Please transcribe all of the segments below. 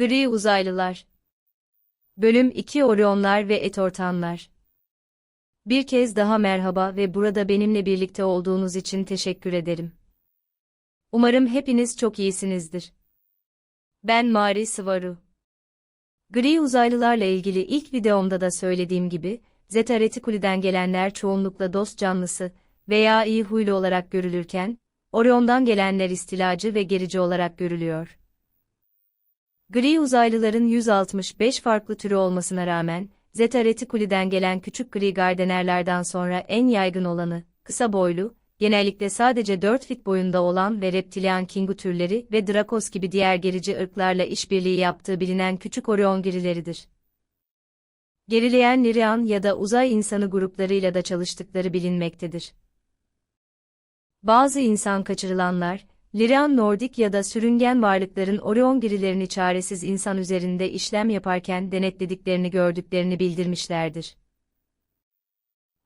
Gri Uzaylılar Bölüm 2 Orionlar ve Etortanlar Bir kez daha merhaba ve burada benimle birlikte olduğunuz için teşekkür ederim. Umarım hepiniz çok iyisinizdir. Ben Mari Sıvaru. Gri uzaylılarla ilgili ilk videomda da söylediğim gibi, Zeta Reticuli'den gelenler çoğunlukla dost canlısı veya iyi huylu olarak görülürken, Orion'dan gelenler istilacı ve gerici olarak görülüyor. Gri uzaylıların 165 farklı türü olmasına rağmen, Zeta Reticuli'den gelen küçük gri gardenerlerden sonra en yaygın olanı, kısa boylu, genellikle sadece 4 fit boyunda olan ve reptilian kingu türleri ve Drakos gibi diğer gerici ırklarla işbirliği yaptığı bilinen küçük Orion girileridir. Gerileyen Lirian ya da uzay insanı gruplarıyla da çalıştıkları bilinmektedir. Bazı insan kaçırılanlar, Lirian Nordik ya da sürüngen varlıkların Orion girilerini çaresiz insan üzerinde işlem yaparken denetlediklerini gördüklerini bildirmişlerdir.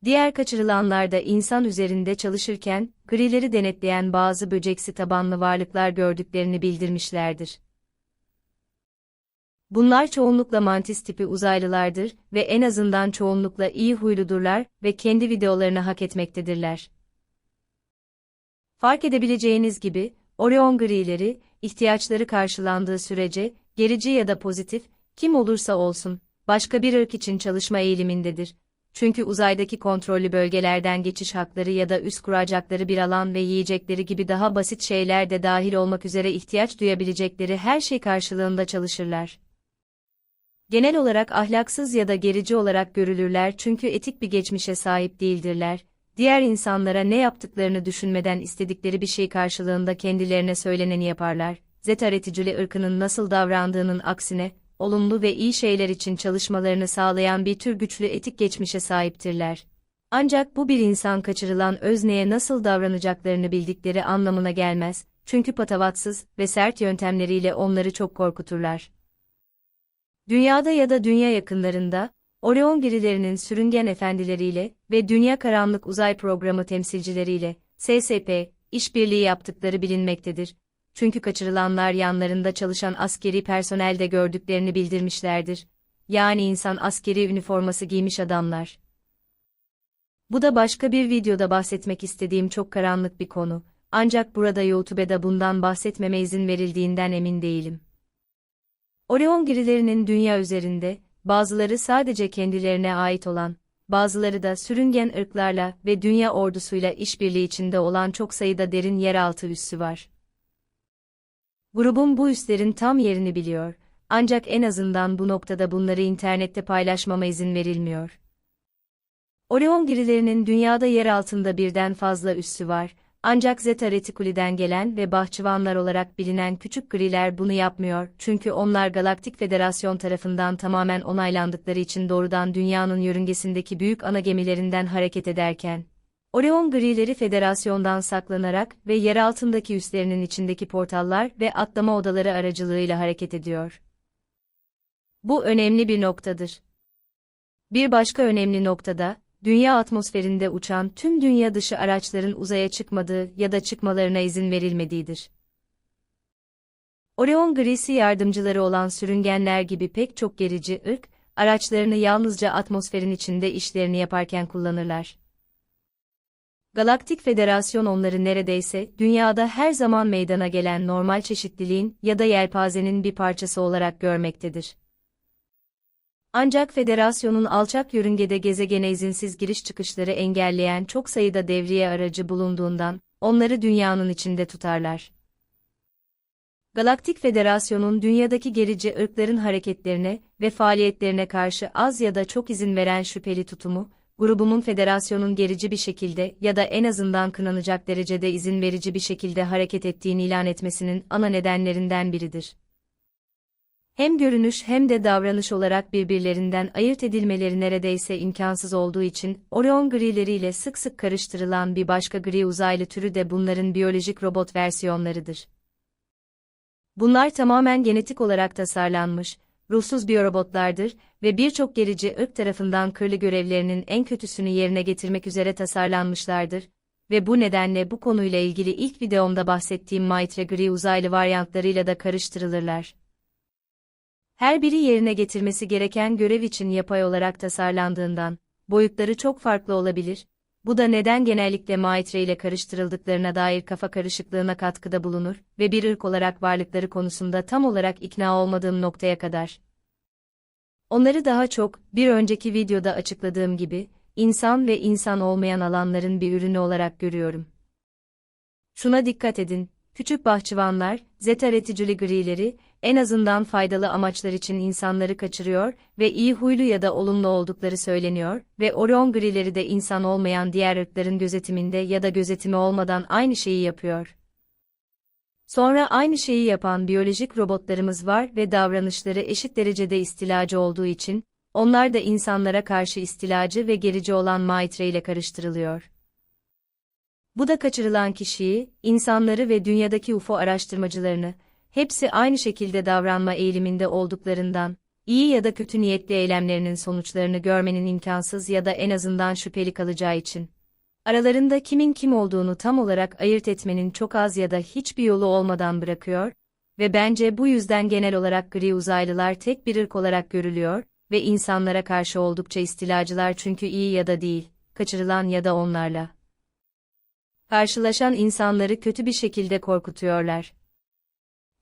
Diğer kaçırılanlar da insan üzerinde çalışırken, grileri denetleyen bazı böceksi tabanlı varlıklar gördüklerini bildirmişlerdir. Bunlar çoğunlukla mantis tipi uzaylılardır ve en azından çoğunlukla iyi huyludurlar ve kendi videolarını hak etmektedirler. Fark edebileceğiniz gibi, Orion grileri, ihtiyaçları karşılandığı sürece, gerici ya da pozitif, kim olursa olsun, başka bir ırk için çalışma eğilimindedir. Çünkü uzaydaki kontrollü bölgelerden geçiş hakları ya da üst kuracakları bir alan ve yiyecekleri gibi daha basit şeyler de dahil olmak üzere ihtiyaç duyabilecekleri her şey karşılığında çalışırlar. Genel olarak ahlaksız ya da gerici olarak görülürler çünkü etik bir geçmişe sahip değildirler diğer insanlara ne yaptıklarını düşünmeden istedikleri bir şey karşılığında kendilerine söyleneni yaparlar. Zeta ırkının nasıl davrandığının aksine, olumlu ve iyi şeyler için çalışmalarını sağlayan bir tür güçlü etik geçmişe sahiptirler. Ancak bu bir insan kaçırılan özneye nasıl davranacaklarını bildikleri anlamına gelmez, çünkü patavatsız ve sert yöntemleriyle onları çok korkuturlar. Dünyada ya da dünya yakınlarında, Orion girilerinin sürüngen efendileriyle ve Dünya Karanlık Uzay Programı temsilcileriyle, SSP, işbirliği yaptıkları bilinmektedir. Çünkü kaçırılanlar yanlarında çalışan askeri personel de gördüklerini bildirmişlerdir. Yani insan askeri üniforması giymiş adamlar. Bu da başka bir videoda bahsetmek istediğim çok karanlık bir konu. Ancak burada YouTube'da bundan bahsetmeme izin verildiğinden emin değilim. Orion girilerinin dünya üzerinde, bazıları sadece kendilerine ait olan, bazıları da sürüngen ırklarla ve dünya ordusuyla işbirliği içinde olan çok sayıda derin yeraltı üssü var. Grubum bu üslerin tam yerini biliyor, ancak en azından bu noktada bunları internette paylaşmama izin verilmiyor. Orion girilerinin dünyada yer altında birden fazla üssü var, ancak Zeta Reticuli'den gelen ve bahçıvanlar olarak bilinen küçük griler bunu yapmıyor çünkü onlar Galaktik Federasyon tarafından tamamen onaylandıkları için doğrudan dünyanın yörüngesindeki büyük ana gemilerinden hareket ederken, Orion grileri federasyondan saklanarak ve yer altındaki üslerinin içindeki portallar ve atlama odaları aracılığıyla hareket ediyor. Bu önemli bir noktadır. Bir başka önemli noktada, dünya atmosferinde uçan tüm dünya dışı araçların uzaya çıkmadığı ya da çıkmalarına izin verilmediğidir. Orion grisi yardımcıları olan sürüngenler gibi pek çok gerici ırk, araçlarını yalnızca atmosferin içinde işlerini yaparken kullanırlar. Galaktik Federasyon onları neredeyse dünyada her zaman meydana gelen normal çeşitliliğin ya da yelpazenin bir parçası olarak görmektedir. Ancak federasyonun alçak yörüngede gezegene izinsiz giriş çıkışları engelleyen çok sayıda devriye aracı bulunduğundan, onları dünyanın içinde tutarlar. Galaktik Federasyon'un dünyadaki gerici ırkların hareketlerine ve faaliyetlerine karşı az ya da çok izin veren şüpheli tutumu, grubumun federasyonun gerici bir şekilde ya da en azından kınanacak derecede izin verici bir şekilde hareket ettiğini ilan etmesinin ana nedenlerinden biridir hem görünüş hem de davranış olarak birbirlerinden ayırt edilmeleri neredeyse imkansız olduğu için, Orion grileriyle sık sık karıştırılan bir başka gri uzaylı türü de bunların biyolojik robot versiyonlarıdır. Bunlar tamamen genetik olarak tasarlanmış, ruhsuz biyorobotlardır ve birçok gerici ırk tarafından kırlı görevlerinin en kötüsünü yerine getirmek üzere tasarlanmışlardır ve bu nedenle bu konuyla ilgili ilk videomda bahsettiğim Maitre gri uzaylı varyantlarıyla da karıştırılırlar. Her biri yerine getirmesi gereken görev için yapay olarak tasarlandığından, boyutları çok farklı olabilir, bu da neden genellikle maitre ile karıştırıldıklarına dair kafa karışıklığına katkıda bulunur ve bir ırk olarak varlıkları konusunda tam olarak ikna olmadığım noktaya kadar. Onları daha çok, bir önceki videoda açıkladığım gibi, insan ve insan olmayan alanların bir ürünü olarak görüyorum. Şuna dikkat edin, küçük bahçıvanlar, zeta reticuli grileri, en azından faydalı amaçlar için insanları kaçırıyor ve iyi huylu ya da olumlu oldukları söyleniyor ve Orion grileri de insan olmayan diğer ırkların gözetiminde ya da gözetimi olmadan aynı şeyi yapıyor. Sonra aynı şeyi yapan biyolojik robotlarımız var ve davranışları eşit derecede istilacı olduğu için, onlar da insanlara karşı istilacı ve gerici olan maitre ile karıştırılıyor. Bu da kaçırılan kişiyi, insanları ve dünyadaki UFO araştırmacılarını, hepsi aynı şekilde davranma eğiliminde olduklarından, iyi ya da kötü niyetli eylemlerinin sonuçlarını görmenin imkansız ya da en azından şüpheli kalacağı için. Aralarında kimin kim olduğunu tam olarak ayırt etmenin çok az ya da hiçbir yolu olmadan bırakıyor ve bence bu yüzden genel olarak gri uzaylılar tek bir ırk olarak görülüyor ve insanlara karşı oldukça istilacılar çünkü iyi ya da değil, kaçırılan ya da onlarla karşılaşan insanları kötü bir şekilde korkutuyorlar.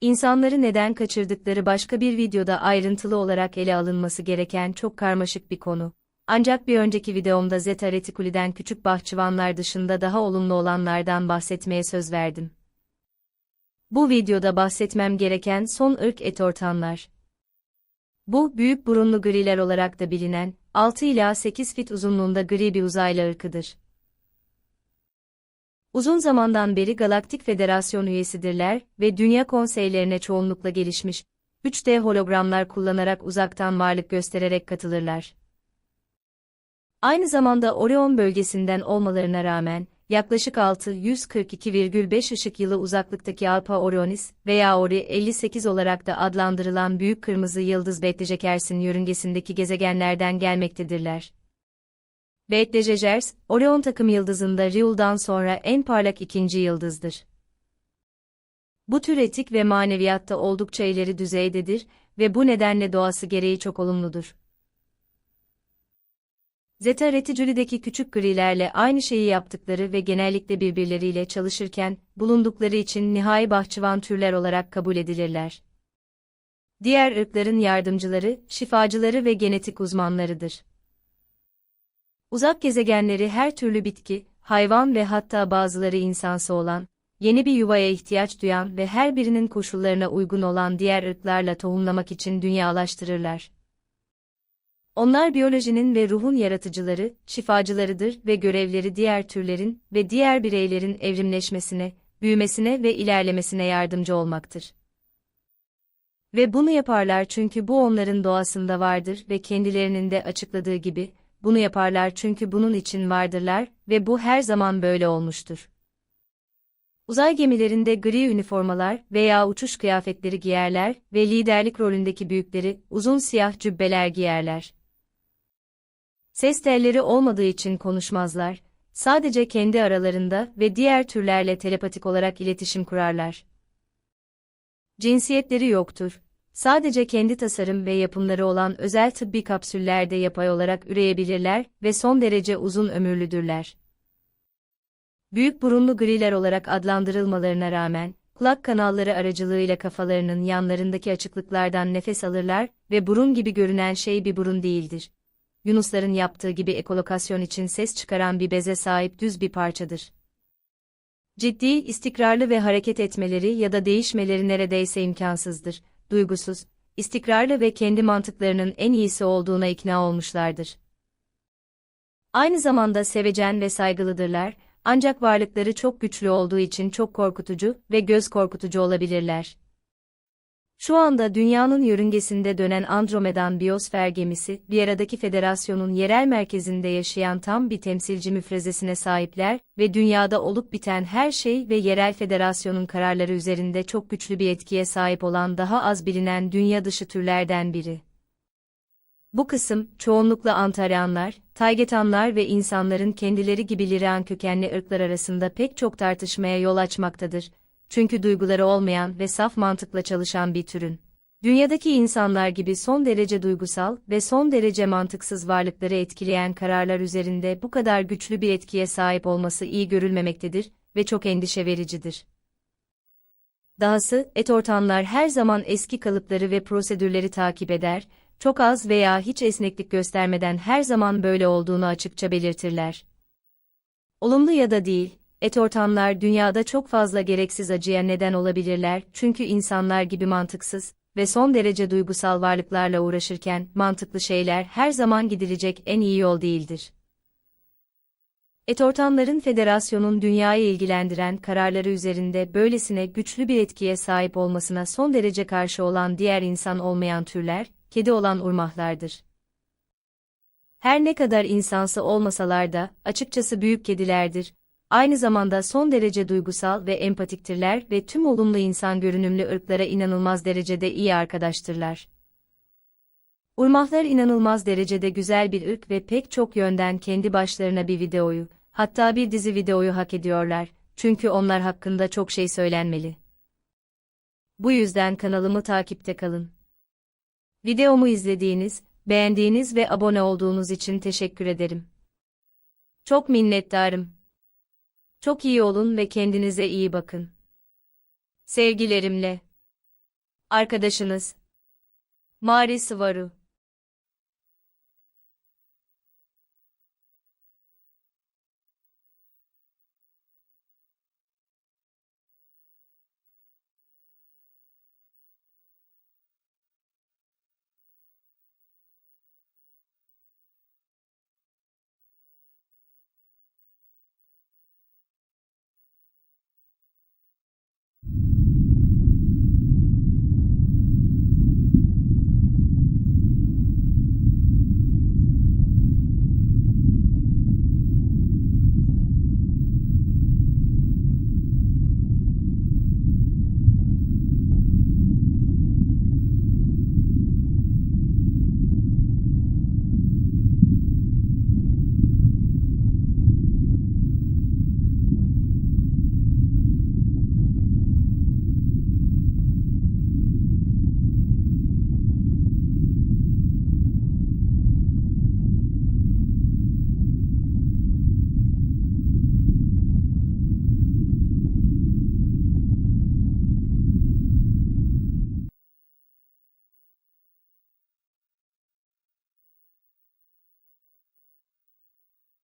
İnsanları neden kaçırdıkları başka bir videoda ayrıntılı olarak ele alınması gereken çok karmaşık bir konu. Ancak bir önceki videomda Zeta Reticuli'den küçük bahçıvanlar dışında daha olumlu olanlardan bahsetmeye söz verdim. Bu videoda bahsetmem gereken son ırk etortanlar. Bu, büyük burunlu griler olarak da bilinen, 6 ila 8 fit uzunluğunda gri bir uzaylı ırkıdır. Uzun zamandan beri Galaktik Federasyon üyesidirler ve dünya konseylerine çoğunlukla gelişmiş, 3D hologramlar kullanarak uzaktan varlık göstererek katılırlar. Aynı zamanda Orion bölgesinden olmalarına rağmen, yaklaşık 642,5 ışık yılı uzaklıktaki Alpha Orionis veya Ori 58 olarak da adlandırılan büyük kırmızı yıldız Betelgeuse'in yörüngesindeki gezegenlerden gelmektedirler. Betelgeuse, Orion takım yıldızında Ryul'dan sonra en parlak ikinci yıldızdır. Bu tür etik ve maneviyatta oldukça ileri düzeydedir ve bu nedenle doğası gereği çok olumludur. Zeta Reticuli'deki küçük grilerle aynı şeyi yaptıkları ve genellikle birbirleriyle çalışırken, bulundukları için nihai bahçıvan türler olarak kabul edilirler. Diğer ırkların yardımcıları, şifacıları ve genetik uzmanlarıdır. Uzak gezegenleri her türlü bitki, hayvan ve hatta bazıları insansı olan, yeni bir yuvaya ihtiyaç duyan ve her birinin koşullarına uygun olan diğer ırklarla tohumlamak için dünyalaştırırlar. Onlar biyolojinin ve ruhun yaratıcıları, şifacılarıdır ve görevleri diğer türlerin ve diğer bireylerin evrimleşmesine, büyümesine ve ilerlemesine yardımcı olmaktır. Ve bunu yaparlar çünkü bu onların doğasında vardır ve kendilerinin de açıkladığı gibi, bunu yaparlar çünkü bunun için vardırlar ve bu her zaman böyle olmuştur. Uzay gemilerinde gri üniformalar veya uçuş kıyafetleri giyerler ve liderlik rolündeki büyükleri uzun siyah cübbeler giyerler. Ses telleri olmadığı için konuşmazlar, sadece kendi aralarında ve diğer türlerle telepatik olarak iletişim kurarlar. Cinsiyetleri yoktur, Sadece kendi tasarım ve yapımları olan özel tıbbi kapsüllerde yapay olarak üreyebilirler ve son derece uzun ömürlüdürler. Büyük burunlu griler olarak adlandırılmalarına rağmen, kulak kanalları aracılığıyla kafalarının yanlarındaki açıklıklardan nefes alırlar ve burun gibi görünen şey bir burun değildir. Yunusların yaptığı gibi ekolokasyon için ses çıkaran bir beze sahip düz bir parçadır. Ciddi, istikrarlı ve hareket etmeleri ya da değişmeleri neredeyse imkansızdır duygusuz, istikrarlı ve kendi mantıklarının en iyisi olduğuna ikna olmuşlardır. Aynı zamanda sevecen ve saygılıdırlar, ancak varlıkları çok güçlü olduğu için çok korkutucu ve göz korkutucu olabilirler. Şu anda dünyanın yörüngesinde dönen Andromedan Biyosfer gemisi, bir aradaki federasyonun yerel merkezinde yaşayan tam bir temsilci müfrezesine sahipler ve dünyada olup biten her şey ve yerel federasyonun kararları üzerinde çok güçlü bir etkiye sahip olan daha az bilinen dünya dışı türlerden biri. Bu kısım, çoğunlukla Antaryanlar, Taygetanlar ve insanların kendileri gibi Liran kökenli ırklar arasında pek çok tartışmaya yol açmaktadır çünkü duyguları olmayan ve saf mantıkla çalışan bir türün. Dünyadaki insanlar gibi son derece duygusal ve son derece mantıksız varlıkları etkileyen kararlar üzerinde bu kadar güçlü bir etkiye sahip olması iyi görülmemektedir ve çok endişe vericidir. Dahası, et ortamlar her zaman eski kalıpları ve prosedürleri takip eder, çok az veya hiç esneklik göstermeden her zaman böyle olduğunu açıkça belirtirler. Olumlu ya da değil, et ortamlar dünyada çok fazla gereksiz acıya neden olabilirler çünkü insanlar gibi mantıksız ve son derece duygusal varlıklarla uğraşırken mantıklı şeyler her zaman gidilecek en iyi yol değildir. Et ortamların federasyonun dünyayı ilgilendiren kararları üzerinde böylesine güçlü bir etkiye sahip olmasına son derece karşı olan diğer insan olmayan türler, kedi olan urmahlardır. Her ne kadar insansı olmasalar da, açıkçası büyük kedilerdir. Aynı zamanda son derece duygusal ve empatiktirler ve tüm olumlu insan görünümlü ırklara inanılmaz derecede iyi arkadaştırlar. Urmahlar inanılmaz derecede güzel bir ırk ve pek çok yönden kendi başlarına bir videoyu, hatta bir dizi videoyu hak ediyorlar, çünkü onlar hakkında çok şey söylenmeli. Bu yüzden kanalımı takipte kalın. Videomu izlediğiniz, beğendiğiniz ve abone olduğunuz için teşekkür ederim. Çok minnettarım. Çok iyi olun ve kendinize iyi bakın. Sevgilerimle. Arkadaşınız. Mari Sıvaru